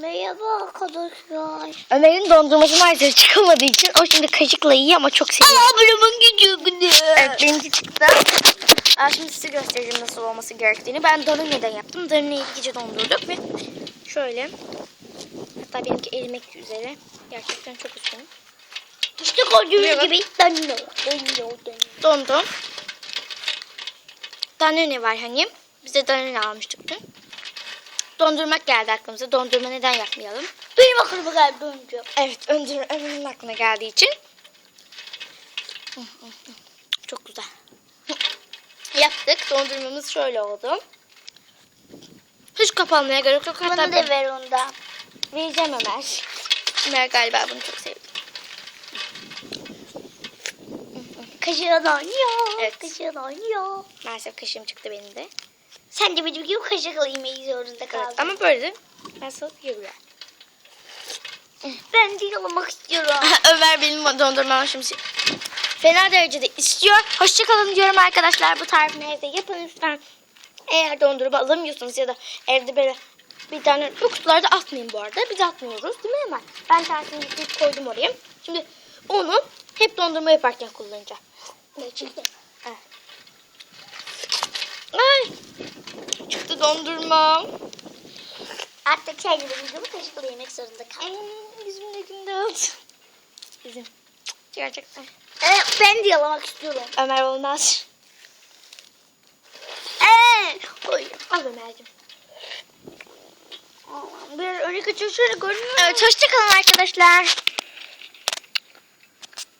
Merhaba arkadaşlar. Ömer'in dondurması maalesef çıkamadığı için o şimdi kaşıkla yiyor ama çok seviyor. ablamın gücü Evet benimki çıktı. Aa, şimdi size göstereceğim nasıl olması gerektiğini. Ben Danone'den yaptım. Danone'yi iki gece dondurduk ve şöyle. Hatta benimki erimek üzere. Gerçekten çok üzgünüm. İşte gördüğünüz gibi. Dönüyor. Dönüyor. Dondum. Danone var hani. Biz de Danone almıştık dün. Dondurmak geldi aklımıza. Dondurma neden yapmayalım? Benim aklıma geldi dönüyor. Evet, Ömer'in aklına geldiği için. Çok güzel. Yaptık. Dondurmamız şöyle oldu. Hiç kapanmaya gerek yok. Hatta Bana da ver ondan. vereceğim Ömer. Ömer galiba bunu çok sevdi. Kaşığa da oynuyor. Evet. Kaşığa da oynuyor. Maalesef kaşığım çıktı benim de. Sen de benim gibi kaşıkla yemeyi zorunda kaldın. Evet, ama böyle nasıl yiyor. Ben de yalamak istiyorum. Ömer benim dondurmamı şimdi fena derecede istiyor. Hoşçakalın diyorum arkadaşlar. Bu tarifini evde yapın lütfen. Eğer dondurma alamıyorsunuz ya da evde böyle bir tane bu kutularda atmayın bu arada. Biz atmıyoruz değil mi Ömer? Ben tarifini yükleyip koydum oraya. Şimdi onu hep dondurma yaparken kullanacağım. Gerçekten. Evet. Çıktı dondurma. Artık benim gibi kaşıkla yemek zorunda kaldın. Ay, yüzümün ekinde oldu. Yüzüm. Gerçekten. Ee, ben de yalamak istiyorum. Ömer olmaz. Ee, oy. Al Ömer'cim. Biraz öne kaçıyor şöyle görünüyor. Evet hoşçakalın arkadaşlar.